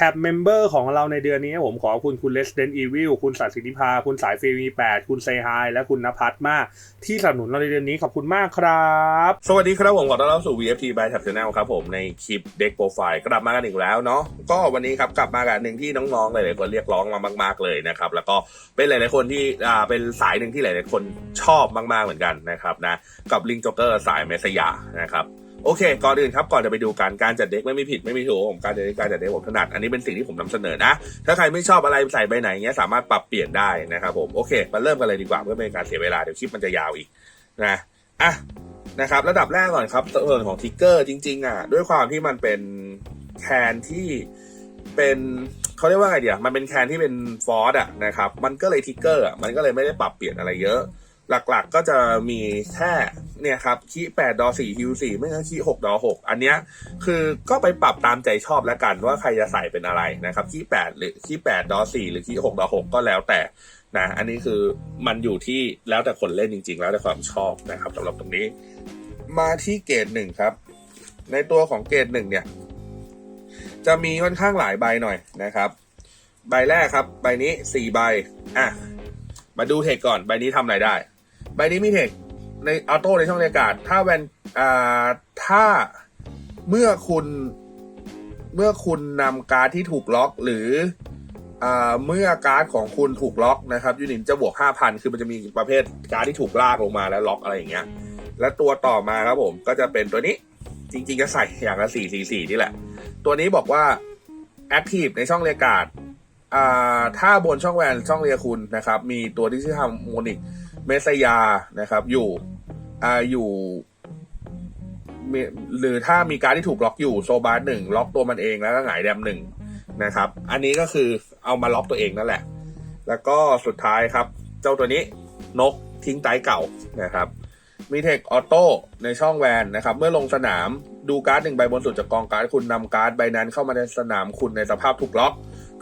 แท็บเมมเบอร์ของเราในเดือนนี้ผมขอบคุณคุณ Resident Evil คุณสัตย์สิทธิภาคุณสายฟรีวี8คุณเซฮายและคุณนภัทรมาก ที่สนับสนุนเราในเดือนนี้ขอบคุณมากครับ สวัสดีครับผมขอต้อนรับสู่ VFT by Tab Channel ครับผมในคลิปเด็กโปรไฟล์กลับมากันอีกแล้วเนาะก็วันนี้ครับกลับมากับหนึ่งที่น้องๆหลายๆคนเรียกร้องมามาก ๆเลยนะครับแล้วก็เป็นหลายๆคนที่อ่าเป็นสายหนึ่งที่หลายๆคนชอบมากๆเหมือนกันนะครับนะกับลิงจ็อกเกอร์สายเมสยานะครับ โอเค ก่อนอื่นครับ ก่อนจะไปดูการการจัดเด็กไม่มีผิดไม่มีถูกผมการจัดเด็กการจัดเด็กผมถนัด อันนี้เป็นสิ่งที่ผมนำเสนอนะ ถ้าใครไม่ชอบอะไรใส่ใบไหนเงี้ยสามารถปรับเปลี่ยนได้นะครับผม โอเค มาเริ่มกันเลยดีกว่าเพื่อไม่เป็นการเสียเวลาเดี๋ยวคลิปมันจะยาวอีกนะอะนะครับ ระดับแรกก่อนครับส่วนของทิกเกอร์จริง ๆ อะ ด้วยความที่มันเป็นแคนที่เป็นเขาเรียกว่าไงเดียวมันเป็นแคนที่เป็นฟอร์ดอะนะครับ มันก็เลยทิกเกอร์อะมันก็เลยไม่ได้ปรับเปลี่ยนอะไรเยอะ หลักๆก็จะมีแค่เนี่ยครับคีแปดดอสี่ฮิวสี่ไม่ใช่คีหกดอหกอันเนี้ยคือก็ไปปรับตามใจชอบแล้วกันว่าใครจะใส่เป็นอะไรนะครับคีแปดหรือคีแปดดอสี่หรือคีหกดอหกก็แล้วแต่นะอันนี้คือมันอยู่ที่แล้วแต่คนเล่นจริง ๆ แล้วแต่ความชอบนะครับสำหรับตรงนี้ มาที่เกรดหนึ่งครับ ในตัวของเกรดหนึ่งเนี่ย จะมีค่อนข้างหลายใบหน่อยนะครับ ใบแรกครับ ใบนี้สี่ใบอะมาดูเทคก่อนใบนี้ทำอะไรได้ ใบนี้มีเทคในออโต้ในช่องบรรยากาศ ถ้าแวนอ่าถ้าเมื่อคุณเมื่อคุณนำการ์ดที่ถูกล็อกหรืออ่าเมื่อการ์ดของคุณถูกล็อกนะครับยูนิตจะบวกห้าพันคือมันจะมีประเภทการ์ดที่ถูกลากลงมาแล้วล็อกอะไรอย่างเงี้ย และตัวต่อมาครับผมก็จะเป็นตัวนี้จริงๆก็ใส่อย่างละสี่สี่นี่แหละ ตัวนี้บอกว่า Active ในช่องเรียการ์ดอ่าถ้าบนช่องแวนช่องเรียคุณนะครับ มีตัวที่ชื่อฮาร์โมนิก เมสยานะครับ อยู่อ่าอยู่หรือถ้ามีการที่ถูกล็อกอยู่โซบาร์หนึ่งล็อกตัวมันเองแล้วก็หงายแดมหนึ่งนะครับ อันนี้ก็คือเอามาล็อกตัวเองนั่นแหละ แล้วก็สุดท้ายครับ เจ้าตัวนี้นกทิ้งไตเก่านะครับ มีเทคออโต้ในช่องแวนนะครับ เมื่อลงสนามดูการ์ดหนึ่งใบบนสุดจากกองการ์ดคุณนำการ์ดใบนั้นเข้ามาในสนามคุณในสภาพถูกล็อก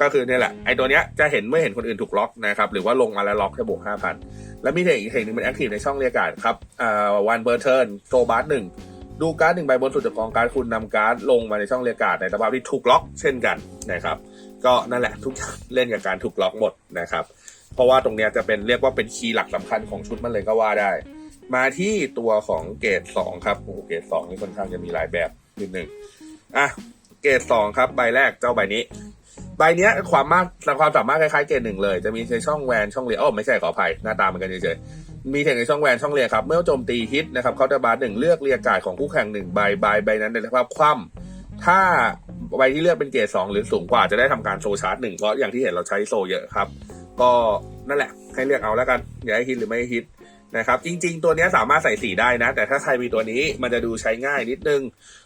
ก็คือเนี่ยแหละไอตัวเนี้ยจะเห็นเมื่อเห็นคนอื่นถูกล็อกนะครับ หรือว่าลงมาแล้วล็อกแค่บวกห้าพัน แล้วมีเทคอีกเทคหนึ่งเป็นแอคทีฟในช่องเรียกการ์ดครับอ่าวันเบอร์เทิร์นโซบาร์หนึ่งดูการ์ดหนึ่งใบบนสุดจากกองการ์ดคุณนำการ์ดลงมาในช่องเรียกการ์ดในสภาพที่ถูกล็อกเช่นกันนะครับ ก็นั่นแหละทุกอย่างเล่นกับการถูกล็อกหมดนะครับ เพราะว่าตรงเนี้ยจะเป็นเรียกว่าเป็นคีย์หลักสำคัญของชุดมันเลยก็ว่าได้ มาที่ตัวของเกรดสองครับโอ้เกรดสองนี่ค่อนข้างจะมีหลายแบบนิดหนึ่งอะเกรดสองครับใบแรกเจ้าใบนี้ ใบเนี้ยความมากความสามารถคล้ายๆเกรดหนึ่งเลย จะมีในช่องแวนช่องเลียโอ้ไม่ใช่ขออภัยหน้าตาเหมือนกันเฉยๆมีเทคในช่องแวนช่องเลียครับ เมื่อโจมตีฮิตนะครับเขาจะบาร์หนึ่งเลือกเรียกการของคู่แข่งหนึ่งใบใบใบนั้นในสภาพคว่ำถ้าใบที่เลือกเป็นเกรดสองหรือสูงกว่าจะได้ทำการโซชาร์จหนึ่งเพราะอย่างที่เห็นเราใช้โซเยอะครับ ก็นั่นแหละให้เลือกเอาแล้วกันอย่าให้ฮิตหรือไม่ฮิต นะครับจริง ๆ ตัวนี้สามารถใส่สีได้นะ แต่ถ้าใครมีตัวนี้มันจะดูใช้ง่ายนิดนึง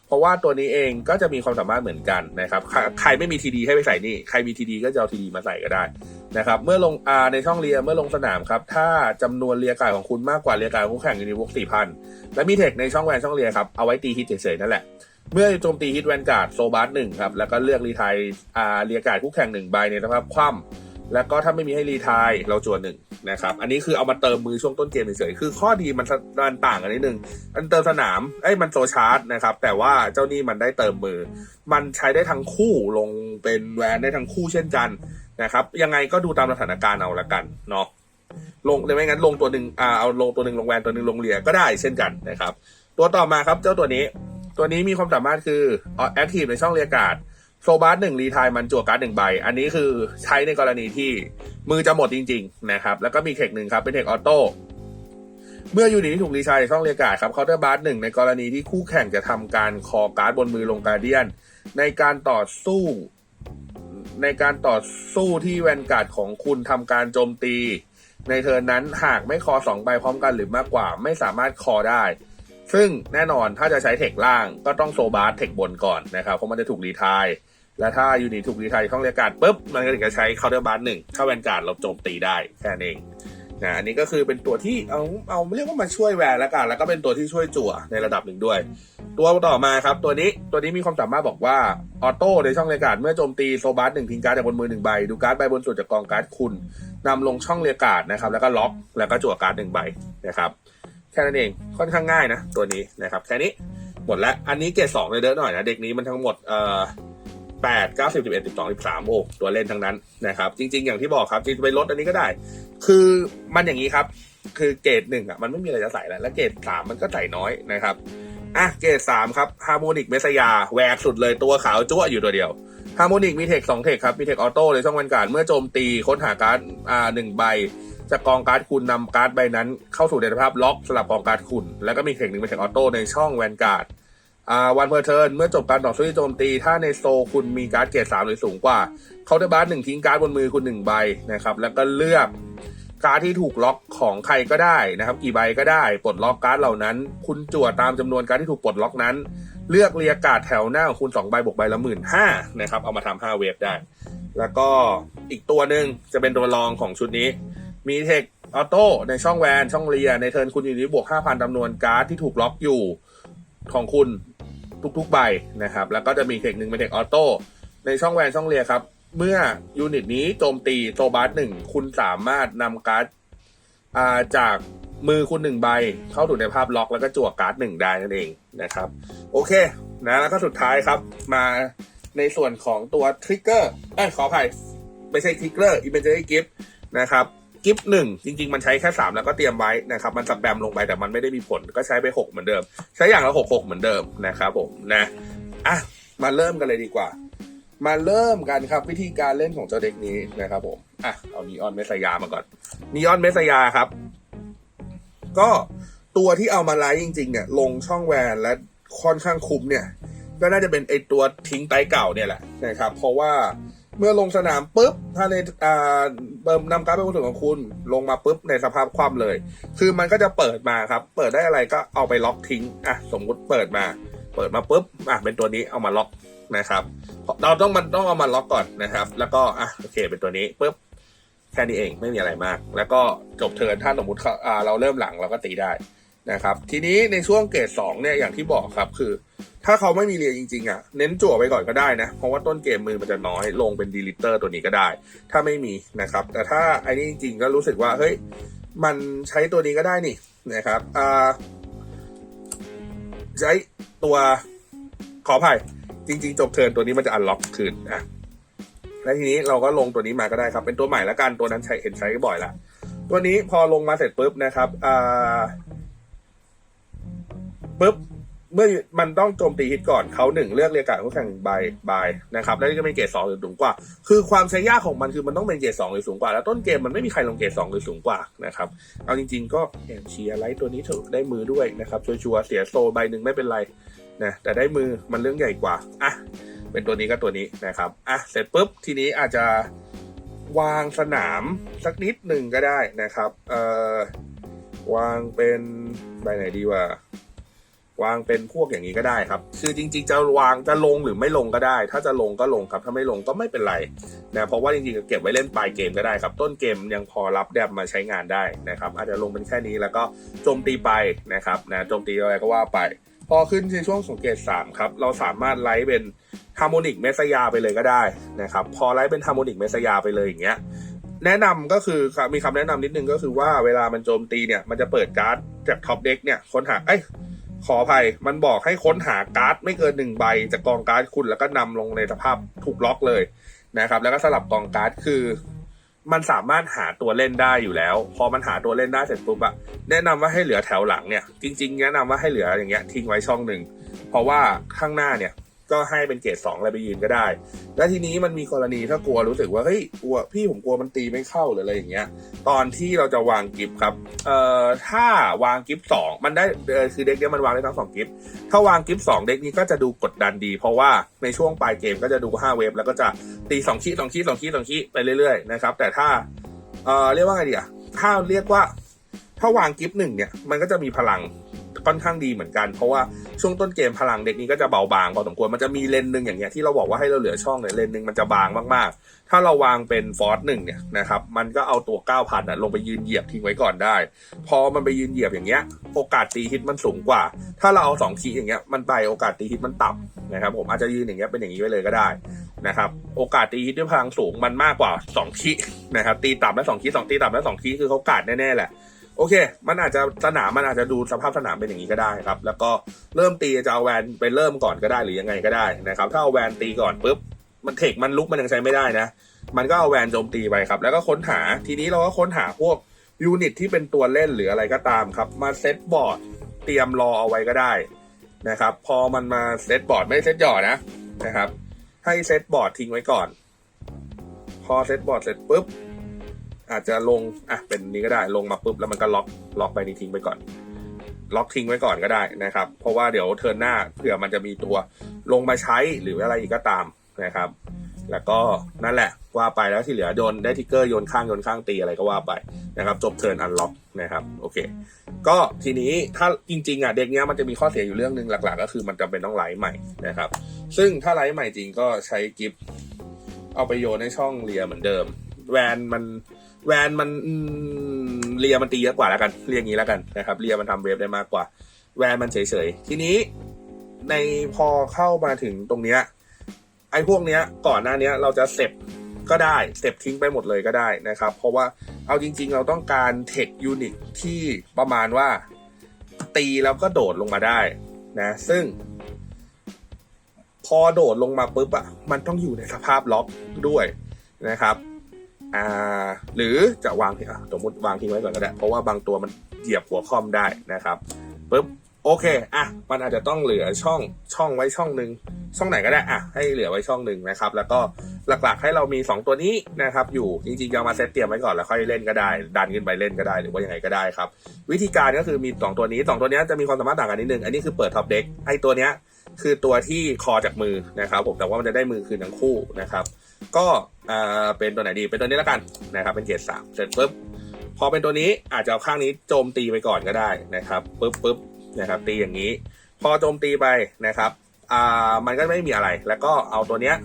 เพราะว่าตัวนี้เองก็จะมีความสามารถเหมือนกันนะครับใครไม่มีทีดีให้ไปใส่นี่ใครมีทีดีก็จะเอาทีดีมาใส่ก็ได้นะครับเมื่อลงอาในช่องเรียเมื่อลงสนามครับถ้าจำนวนเรียกายของคุณมากกว่าเรียกายของคู่แข่งอยู่ในวกสี่พันและมีเทคในช่องแวนช่องเรียครับเอาไว้ตีฮิตเฉยๆนั่นแหละเมื่อโจมตีฮิตแวนการ์ดโซบาร์หนึ่งครับแล้วก็เลือกรีไทยอาเรียการคู่แข่งหนึ่งใบในสภาพคว่ำแล้วก็ถ้าไม่มีให้รีไทยเราจวนหนึ่ง นะครับ อันนี้คือเอามาเติมมือช่วงต้นเกมเฉยๆ คือข้อดีมันมันต่างกันนิดนึงมันเติมสนามไอ้ยมันโซชาร์จนะครับ แต่ว่าเจ้านี่มันได้เติมมือ มันใช้ได้ทั้งคู่ลงเป็นแวนได้ทั้งคู่เช่นกันนะครับ ยังไงก็ดูตามสถานการณ์เอาละกันเนาะ ลงหรือไม่งั้นลงตัวหนึ่งอ่าเอาลงตัวหนึ่งลงแวนตัวหนึ่งลงเรียก็ได้เช่นกันนะครับ ตัวต่อมาครับเจ้าตัวนี้ ตัวนี้มีความสามารถคือแอคทีฟในช่องเรียกการ์ด โซบาร์หนึ่งรีทายมันจั่วการ์ดหนึ่งใบ อันนี้คือใช้ในกรณีที่มือจะหมดจริง ๆ นะครับ แล้วก็มีเทคหนึ่งครับเป็นเทคออโต้เมื่อยูนิตที่ถูกรีทายช่องเรียกาดครับเคาน์เตอร์บาร์หนึ่งในกรณีที่คู่แข่งจะทำการคอการ์ดบนมือลงการเดียน ในการต่อสู้ ในการต่อสู้ที่แวนการ์ดของคุณทำการโจมตี ในเทิร์นนั้นหากไม่คอสองใบพร้อมกันหรือมากกว่า ไม่สามารถคอได้ ซึ่งแน่นอนถ้าจะใช้เทคล่างก็ต้องโซบาร์เทคบนก่อนนะครับ เพราะมันจะถูกรีทายและถ้ายูนิตถูกรีทายช่องเรียกการปุ๊บ มันก็ถึงจะใช้เคาน์เตอร์บาร์หนึ่งถ้าแวนการ์ดเราโจมตีได้แค่นั้นเองนะอันนี้ก็คือเป็นตัวที่เอาเอาเรียกว่ามาช่วยแวนแล้วกัน แล้วก็เป็นตัวที่ช่วยจั่วในระดับหนึ่งด้วย ตัวต่อมาครับ ตัวนี้ตัวนี้มีความสามารถบอกว่าออโต้ในช่องเรียกการ์ดเมื่อโจมตีโซบาร์หนึ่งทิ้งการ์ดจากบนมือหนึ่งใบดูการ์ดใบบนสุดจากกองการ์ดคุณนำลงช่องเรียกการ์ดนะครับแล้วก็ล็อกแล้วก็จั่วการ์ดหนึ่งใบนะครับ แค่นั้นเองค่อนข้างง่ายนะ ตัวนี้นะครับแค่นี้หมดแล้วอันนี้เกรดสองเลยเด้อหน่อยนะเด็กนี้มันทั้งหมดเอ่อแปดเก้าสิบสิบเอ็ดสิบสองสิบสามโอ้ตัวเล่นทั้งนั้นนะครับ จริง ๆ อย่างที่บอกครับจริงๆไปลดอันนี้ก็ได้ คือมันอย่างนี้ครับ คือเกรดหนึ่งอะมันไม่มีอะไรจะใส่แล้วแล้วเกรดสามมันก็ใส่น้อยนะครับอะเกรดสามครับฮาร์โมนิกเมสยาแหวกสุดเลยตัวขาวจั่วอยู่ตัวเดียวฮาร์โมนิกมีเทคสองเทคครับมีเทคออโต้ในช่องแวนการเมื่อโจมตีค้นหาการ์ดอ่าหนึ่งใบ จากกองการ์ดคุณนำการ์ดใบนั้น เข้าสู่ในสภาพล็อกสลับกองการ์ดคุณ แล้วก็มีเทคหนึ่งเป็นเทคออโต้ในช่องแวนการ์ดวันเพอร์เทิร์นเมื่อจบการต่อสู้ที่โจมตี ถ้าในโซคุณมีการ์ดเกรดสามหรือสูงกว่าเขาได้บาร์หนึ่งทิ้งการ์ดบนมือคุณหนึ่งใบนะครับแล้วก็เลือกการ์ดที่ถูกล็อกของใครก็ได้นะครับ กี่ใบก็ได้ปลดล็อกการ์ดเหล่านั้น คุณจั่วตามจำนวนการ์ดที่ถูกปลดล็อกนั้น เลือกเรียกการ์ดแถวหน้าของคุณสองใบบวกใบละหมื่นห้านะครับเอามาทำห้าเวฟได้ แล้วก็อีกตัวหนึ่งจะเป็นตัวรองของชุดนี้ มีเทคออโต้ในช่องแวนช่องเรีย ในเทิร์นคุณอยู่นี้บวก 5,000จำนวนการ์ดที่ถูกล็อกอยู่ของคุณทุกๆใบนะครับ แล้วก็จะมีเทคหนึ่งเป็นเทคออโต้ในช่องแวนช่องเรียครับ เมื่อยูนิตนี้โจมตีโซบาร์หนึ่งคุณสามารถนำการ์ดาจากมือคุณหนึ่งใบ เข้าสู่ในภาพล็อกแล้วก็จั่วการ์ดหนึ่งได้นั่นเองนะครับ โอเคนะแล้วก็สุดท้ายครับมาในส่วนของตัวทริกเกอร์เอ้ยขออภัยไม่ใช่ทริกเกอร์อีเวนต์กิฟนะครับ กิฟหนึ่งจริง ๆ มันใช้แค่สามแล้วก็เตรียมไว้นะครับมันสับแบมลงไปแต่มันไม่ได้มีผลก็ใช้ไปหกเหมือนเดิม ใช้อย่างละหกหกเหมือนเดิมนะครับผมนะอะมาเริ่มกันเลยดีกว่า มาเริ่มกันครับวิธีการเล่นของเจ้าเด็กนี้นะครับผมอะเอานีออนเมสยามาก่อนนีออนเมสยาครับ ก็ตัวที่เอามาไลฟ์จริง ๆ เนี่ย ลงช่องแวนและค่อนข้างคุ้มเนี่ย ก็น่าจะเป็นไอตัวทิ้งไตเก่าเนี่ยแหละนะครับเพราะว่า เมื่อลงสนามปุ๊บ ถ้าในอ่าเบิมนำการ์ดเป็นคนถึงของคุณ ลงมาปุ๊บในสภาพคว่ำเลย คือมันก็จะเปิดมาครับ เปิดได้อะไรก็เอาไปล็อกทิ้งอะสมมุติเปิดมา เปิดมาปุ๊บอะเป็นตัวนี้เอามาล็อกนะครับเราต้องมันต้องเอามาล็อกก่อนนะครับ แล้วก็อะโอเคเป็นตัวนี้ปุ๊บแค่นี้เองไม่มีอะไรมาก แล้วก็จบเทิร์นถ้าสมมติเขาอ่าเราเริ่มหลังเราก็ตีได้ นะครับ ทีนี้ในช่วงเกรดสองเนี่ยอย่างที่บอกครับคือ ถ้าเขาไม่มีเรียนจริงๆอะเน้นจั่วไปก่อนก็ได้นะ เพราะว่าต้นเกมมือมันจะน้อยลงเป็นดีลิเตอร์ตัวนี้ก็ได้ ถ้าไม่มีนะครับ แต่ถ้าไอ้นี่จริงๆก็รู้สึกว่าเฮ้ยมันใช้ตัวนี้ก็ได้นี่นะครับอ่าใช้ตัวขออภัยจริง ๆ จบเทิร์นตัวนี้มันจะอันล็อกคืนอะแล้วทีนี้เราก็ลงตัวนี้มาก็ได้ครับ เป็นตัวใหม่ล้วกันตัวนั้นใช้เห็นใช้บ่อยละตัวนี้พอลงมาเสร็จปุ๊บนะครับอ่า ปุ๊บเมื่อมันต้องโจมตีฮิตก่อนเขาหนึ่งเลือกเรียกการคู่แข่งบายบายนะครับแล้วนี่ก็เป็นเกรดสองหรือสูงกว่า คือความใช้ยากของมันคือมันต้องเป็นเกรดสองหรือสูงกว่า แล้วต้นเกมมันไม่มีใครลงเกรดสองหรือสูงกว่านะครับเอาจริง ๆ ก็แอบเชียร์ไลท์ตัวนี้เถอะได้มือด้วยนะครับชัวร์เสียโซใบหนึ่งไม่เป็นไรนะแต่ได้มือมันเรื่องใหญ่กว่าอะเป็นตัวนี้ก็ตัวนี้นะครับอะเสร็จปุ๊บทีนี้อาจจะวางสนามสักนิดหนึ่งก็ได้นะครับเอ่อวางเป็นใบไหนดีวะ วางเป็นพวกอย่างนี้ก็ได้ครับ คือจริง ๆ จะวางจะลงหรือไม่ลงก็ได้ ถ้าจะลงก็ลงครับ ถ้าไม่ลงก็ไม่เป็นไรนะเพราะว่าจริงๆเก็บไว้เล่นปลายเกมก็ได้ครับ ต้นเกมยังพอรับแดบมาใช้งานได้นะครับอาจจะลงเป็นแค่นี้แล้วก็โจมตีไปนะครับนะโจมตีอะไรก็ว่าไป พอขึ้นในช่วงของเกตสามครับเราสามารถไลฟ์เป็นฮาร์โมนิกเมสยาไปเลยก็ได้นะครับพอไลฟ์เป็นฮาร์โมนิกเมสยาไปเลยอย่างเงี้ยแนะนำก็คือมีคำแนะนำนิดนึงก็คือว่าเวลามันโจมตีเนี่ยมันจะเปิดการ์ดจากท็อปเด็กเนี่ยค้นหาเอ้ย ขออภัย มันบอกให้ค้นหาการ์ดไม่เกินหนึ่งใบจากกองการ์ดคุณแล้วก็นำลงในสภาพถูกล็อกเลยนะครับ แล้วก็สลับกองการ์ดคือ มันสามารถหาตัวเล่นได้อยู่แล้ว พอมันหาตัวเล่นได้เสร็จปุ๊บอะแนะนำว่าให้เหลือแถวหลังเนี่ย จริง ๆ แนะนำว่าให้เหลืออย่างเงี้ยทิ้งไว้ช่องหนึ่งเพราะว่าข้างหน้าเนี่ย ก็ให้เป็นเกรดสองอะไรไปยืนก็ได้ แล้วทีนี้มันมีกรณีถ้ากลัวรู้สึกว่าเฮ้ยกลัวพี่ผมกลัวมันตีไม่เข้าหรืออะไรอย่างเงี้ย ตอนที่เราจะวางกิฟต์ครับเอ่อถ้าวางกิฟต์สองมันได้คือเด็กเนี้ยมันวางได้ทั้งสองกิฟต์ถ้าวางกิฟต์สองเด็กนี้ก็จะดูกดดันดี เพราะว่าในช่วงปลายเกมก็จะดูห้าเวฟแล้วก็จะตีสองขีดสองขีดสองขีดสองขีดไปเรื่อยๆนะครับแต่ถ้าเอ่อเรียกว่าไงดีอะถ้าเรียกว่าถ้าวางกิฟต์หนึ่งเนี่ยมันก็จะมีพลัง ค่อนข้างดีเหมือนกัน เพราะว่าช่วงต้นเกมพลังเด็กนี้ก็จะเบาบางพอสมควรมันจะมีเลนหนึ่งอย่างเงี้ยที่เราบอกว่าให้เราเหลือช่องเนี่ยเลนหนึ่งมันจะบางมากๆ ถ้าเราวางเป็นฟอร์สหนึ่งเนี่ยนะครับมันก็เอาตัว9 0 0พันะลงไปยืนเหยียบทิ้งไว้ก่อนได้ พอมันไปยืนเหยียบอย่างเงี้ยโอกาสตีฮิตมันสูงกว่า ถ้าเราเอาสองคีอย่างเงี้ยมันไปโอกาสตีฮิตมันต่ำนะครับผมอาจจะยืนอย่างเงี้ยเป็นอย่างนี้ไว้เลยก็ได้นะครับโอกาสตีฮิตด้วยพลังสูงมันมากกว่า2คีนะครับตีต่ำและ2คีย์สองตีต่ำและ2คีคือเขากาดแน่ๆแหละ โอเค มันอาจจะสนามมันอาจจะดูสภาพสนามเป็นอย่างนี้ก็ได้ครับ แล้วก็เริ่มตีจะเอาแวนไปเริ่มก่อนก็ได้หรือยังไงก็ได้นะครับ ถ้าเอาแวนตีก่อนปุ๊บ มันเทคมันลุกมันยังใช้ไม่ได้นะ มันก็เอาแวนโจมตีไปครับ แล้วก็ค้นหา ทีนี้เราก็ค้นหาพวกยูนิตที่เป็นตัวเล่นหรืออะไรก็ตามครับ มาเซตบอร์ดเตรียมรอเอาไว้ก็ได้นะครับ พอมันมาเซตบอร์ดไม่เซตหย่อนะนะครับ ให้เซตบอร์ดทิ้งไว้ก่อน พอเซตบอร์ดเสร็จปุ๊บ อาจจะลงอะเป็นนี้ก็ได้ลงมาปุ๊บแล้วมันก็ล็อกล็อกไปนี้ทิ้งไปก่อน ล็อกทิ้งไว้ก่อนก็ได้นะครับ เพราะว่าเดี๋ยวเทิร์นหน้าเผื่อมันจะมีตัวลงมาใช้หรืออะไรอีกก็ตามนะครับ แล้วก็นั่นแหละว่าไปแล้วที่เหลือโดนได้ทิกเกอร์โยนข้างโยนข้างตีอะไรก็ว่าไปนะครับ จบเทิร์นอันล็อกนะครับโอเค ก็ทีนี้ถ้าจริงๆอะเด็กเนี้ยมันจะมีข้อเสียอยู่เรื่องหนึ่งหลัก ๆ ก็คือมันจำเป็นต้องไลฟ์ใหม่นะครับ ซึ่งถ้าไลฟ์ใหม่จริงก็ใช้กิฟต์เอาไปโยนในช่องเลียเหมือนเดิม แวนมัน แวนมันเลียมันตีเยอะกว่าแล้วกันเรียกงี้แล้วกันนะครับเลียมันทำเวฟได้มากกว่า แวนมันเฉยๆ ทีนี้ในพอเข้ามาถึงตรงเนี้ยไอ้พวกเนี้ยก่อนหน้าเนี้ยเราจะเสพก็ได้เสพทิ้งไปหมดเลยก็ได้นะครับ เพราะว่าเอาจริง ๆ เราต้องการเทคยูนิตที่ประมาณว่าตีแล้วก็โดดลงมาได้นะซึ่ง พอโดดลงมาปุ๊บอะมันต้องอยู่ในสภาพล็อกด้วยนะครับ อ่าหรือจะวางอ่สมมติวางทิ้งไว้ก่อนก็ได้ เพราะว่าบางตัวมันเหยียบหัวคอมได้นะครับปุ๊บโอเคอะมันอาจจะต้องเหลือช่องช่องไว้ช่องหนึ่งช่องไหนก็ได้อะให้เหลือไว้ช่องหนึ่งนะครับ แล้วก็หลักๆให้เรามี 2 ตัวนี้นะครับ อยู่จริงๆจะเอามาเซตเตรียมไว้ก่อนแล้วค่อยเล่นก็ได้ ดันขึ้นไปเล่นก็ได้หรือว่ายังไงก็ได้ครับ วิธีการก็คือมี 2 ตัวนี้ 2 ตัวนี้จะมีความสามารถต่างกันนิดนึงอันนี้คือเปิดท็อปเด็กไอ้ตัวเนี้ยคือตัวที่คอจากมือนะครับผมแต่ว่ามันจะได้มือคืนทั้งคู่นะครับ ก็อ่าเป็นตัวไหนดีเป็นตัวนี้แล้วกันนะครับ เป็นเกรดสามเสร็จปุ๊บพอเป็นตัวนี้อาจจะเอาข้างนี้โจมตีไปก่อนก็ได้นะครับปุ๊บปุ๊บนะครับ ตีอย่างนี้ พอโจมตีไปนะครับอ่ามันก็ไม่มีอะไร แล้วก็เอาตัวเนี้ย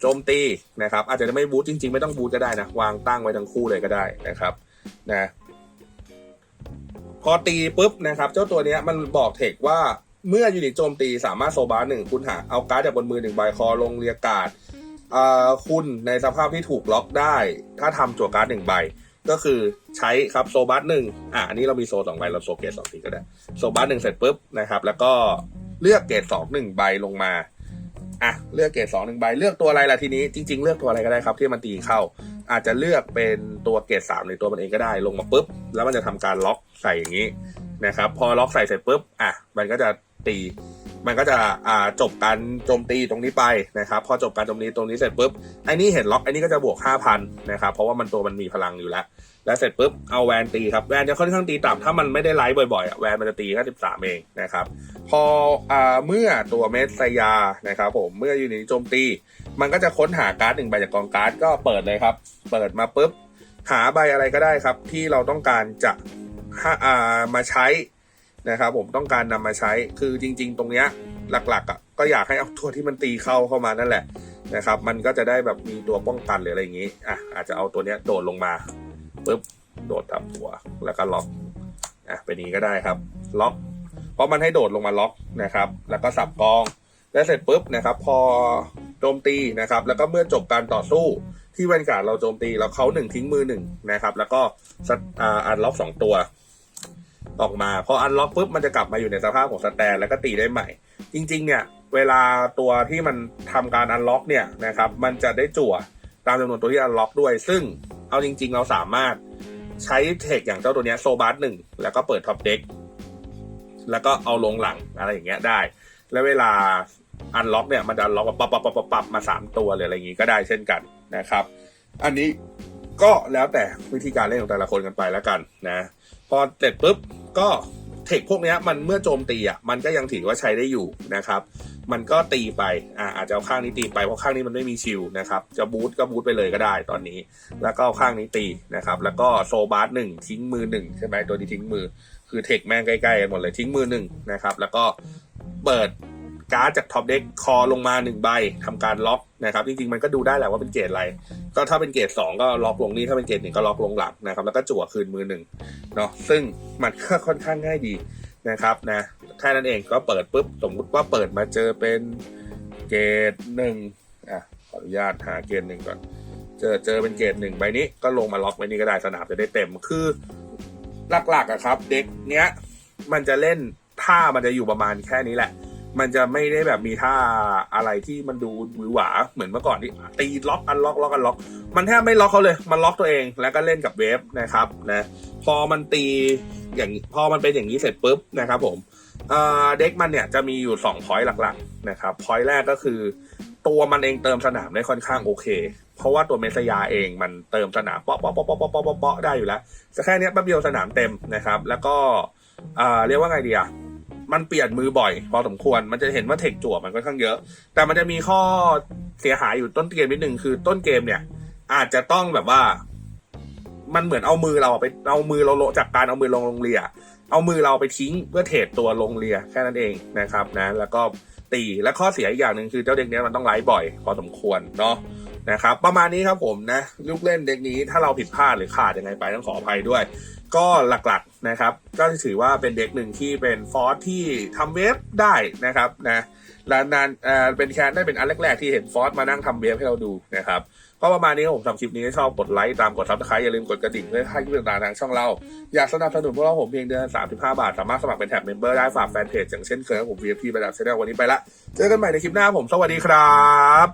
โจมตีนะครับ อาจจะไม่บูทจริง ๆ ไม่ต้องบูทก็ได้นะวางตั้งไว้ทั้งคู่เลยก็ได้นะครับนะพอตีปุ๊บนะครับ เจ้าตัวเนี้ยมันบอกเทคว่าเมื่อยูนิตโจมตีสามารถโซบาร์หนึ่งคุณหาเอาการ์ดจากบนมือหนึ่งใบคอลงเรียกาด คุณในสภาพที่ถูกล็อกได้ ถ้าทำจั่วการ์ดหนึ่งใบ ก็คือใช้ครับโซบัสหนึ่งอะอันนี้เรามีโซสองใบเราโซเกตสองทีก็ได้โซบัสหนึ่งเสร็จปุ๊บนะครับ แล้วก็เลือกเกตสองหนึ่งใบลงมาอะเลือกเกตสองหนึ่งใบเลือกตัวอะไรล่ะทีนี้จริง ๆ เลือกตัวอะไรก็ได้ครับ ที่มันตีเข้า อาจจะเลือกเป็นตัวเกตสามในตัวมันเองก็ได้ลงมาปุ๊บ แล้วมันจะทำการล็อกใส่อย่างนี้นะครับ พอล็อกใส่เสร็จปุ๊บอะมันก็จะตี มันก็จะอ่าจบการโจมตีตรงนี้ไปนะครับ พอจบการโจมตีตรงนี้เสร็จปุ๊บไอ้นี่เห็นล็อกไอ้นี่ก็จะบวก 5,000นะครับเพราะว่ามันตัวมันมีพลังอยู่แล้ว แล้วเสร็จปุ๊บเอาแวนตีครับแวนจะค่อนข้างตีต่ำถ้ามันไม่ได้ไลฟ์บ่อยๆแวนมันจะตีแค่สิบสามเองนะครับ พออ่าเมื่อตัวเมสไซยานะครับผมเมื่ออยูนิตโจมตี มันก็จะค้นหาการ์ดหนึ่งใบจากกองการ์ดก็เปิดเลยครับ เปิดมาปุ๊บหาใบอะไรก็ได้ครับ ที่เราต้องการจะมาใช้ นะครับผมต้องการนำมาใช้คือจริง ๆ ตรงเนี้ยหลักๆอะก็อยากให้เอาตัวที่มันตีเข้าเข้ามานั่นแหละนะครับ มันก็จะได้แบบมีตัวป้องกันหรืออะไรอย่างนี้อะอาจจะเอาตัวเนี้ยโดดลงมาปุ๊บโดดทับหัวแล้วก็ล็อกอะเป็นนี้ก็ได้ครับ ล็อก เพราะมันให้โดดลงมาล็อกนะครับ แล้วก็สับกอง แล้วเสร็จปุ๊บนะครับ พอโจมตีนะครับ แล้วก็เมื่อจบการต่อสู้ที่บรรยากาศเราโจมตีเราเขาหนึ่งทิ้งมือหนึ่งนะครับ แล้วก็อ่าอันล็อกสองตัว ออกมา พออันล็อกปุ๊บมันจะกลับมาอยู่ในสภาพของสแตนแล้วก็ตีได้ใหม่ จริงๆ เนี่ย เวลาตัวที่มันทำการอันล็อกเนี่ยนะครับ มันจะได้จั่วตามจำนวนตัวที่อันล็อกด้วย ซึ่งเอาจริง ๆ เราสามารถใช้เทคอย่างเจ้าตัวนี้โซบาร์หนึ่งแล้วก็เปิดท็อปเด็กแล้วก็เอาลงหลังอะไรอย่างเงี้ยได้ แล้วเวลาอันล็อกเนี่ยมันจะอันล็อกปับปับปับปับปับมาสามตัวหรืออะไรอย่างงี้ก็ได้เช่นกันนะครับ อันนี้ก็แล้วแต่วิธีการเล่นของแต่ละคนกันไปแล้วกันนะ พอเสร็จปุ๊บก็เทคพวกนี้มันเมื่อโจมตีอะมันก็ยังถือว่าใช้ได้อยู่นะครับ มันก็ตีไปอ่าอาจจะเอาข้างนี้ตีไปเพราะข้างนี้มันไม่มีชิลนะครับ จะบูทก็บูทไปเลยก็ได้ตอนนี้ แล้วก็เอาข้างนี้ตีนะครับ แล้วก็โซบาร์หนึ่งทิ้งมือหนึ่งใช่ไหมตัวที่ทิ้งมือ คือเทคแม่งใกล้ๆกันหมดเลยทิ้งมือหนึ่งนะครับ แล้วก็เปิด การ์ดจากท็อปเด็กคอลงมาหนึ่งใบทำการล็อกนะครับจริงๆมันก็ดูได้แหละว่าเป็นเกรดอะไร ก็ถ้าเป็นเกรดสองก็ล็อกลงนี่ถ้าเป็นเกรดหนึ่งก็ล็อกลงหลังนะครับแล้วก็จั่วคืนมือหนึ่งเนาะซึ่งมันก็ค่อนข้างง่ายดีนะครับนะแค่นั้นเองก็เปิดปุ๊บสมมติว่าเปิดมาเจอเป็นเกรดหนึ่งอะขออนุญาตหาเกรดหนึ่งก่อน เจอเจอเป็นเกรดหนึ่งใบนี้ก็ลงมาล็อกไว้นี่ก็ได้สนามจะได้เต็มคือหลักๆอะครับ เด็กเนี้ยมันจะเล่นท่ามันจะอยู่ประมาณแค่นี้แหละ มันจะไม่ได้แบบมีท่าอะไรที่มันดูหวือหวาเหมือนเมื่อก่อนที่ตีล็อกอันล็อกล็อกอันล็อก มันแทบไม่ล็อกเขาเลย มันล็อกตัวเองแล้วก็เล่นกับเวฟนะครับนะพอมันตีอย่างพอมันเป็นอย่างนี้เสร็จปุ๊บนะครับผมเด็กมันเนี่ยจะมีอยู่2พอยต์หลักๆนะครับพอยต์แรกก็คือ ตัวมันเองเติมสนามได้ค่อนข้างโอเค เพราะว่าตัวเมสยาเองมันเติมสนามเปาะเปาะเปาะเปาะเปาะเปาะได้อยู่แล้วแค่นี้แป๊บเดียวสนามเต็มนะครับ แล้วก็เรียกว่าไงดีอะ มันเปลี่ยนมือบ่อย พอสมควรมันจะเห็นว่าเทคจั่วมันค่อนข้างเยอะ แต่มันจะมีข้อเสียหายอยู่ต้นเกมนิดนึงคือต้นเกมเนี่ย อาจจะต้องแบบว่า มันเหมือนเอามือเราไปเอามือเราโลจากการเอามือลงลงเรียเอามือเราไปทิ้งเพื่อเทรดตัวลงเรียแค่นั้นเองนะครับนะ แล้วก็ ตี และข้อเสียอีกอย่างหนึ่งคือเจ้าเด็กนี้มันต้องไลฟ์บ่อยพอสมควรเนาะนะครับประมาณนี้ครับผมนะลูกเล่นเด็กนี้ถ้าเราผิดพลาดหรือขาดยังไงไปต้องขออภัยด้วย ก็หลักๆนะครับ ก็ถือว่าเป็นเด็กหนึ่งที่เป็นฟอร์สที่ทำเวฟได้นะครับนะและนานเอ่อเป็นแคนได้เป็นอันแรกๆที่เห็นฟอร์สมานั่งทำเวฟให้เราดูนะครับ ก็ประมาณนี้ครับผมทำคลิปนี้ให้ชอบกดไลค์ตามกดซับสไครต์อย่าลืมกดกระดิ่งเพื่อให้คลิปต่างๆทางช่องเรา อยากสนับสนุนพวกเราผมเพียงเดือน35บาท สามารถสมัครเป็นแท็บเมมเบอร์ได้ฝากแฟนเพจอย่างเช่นเคยผม VIP ไปดับเช่นเดียววันนี้ไปละเจอกันใหม่ในคลิปหน้าผมสวัสดีครับ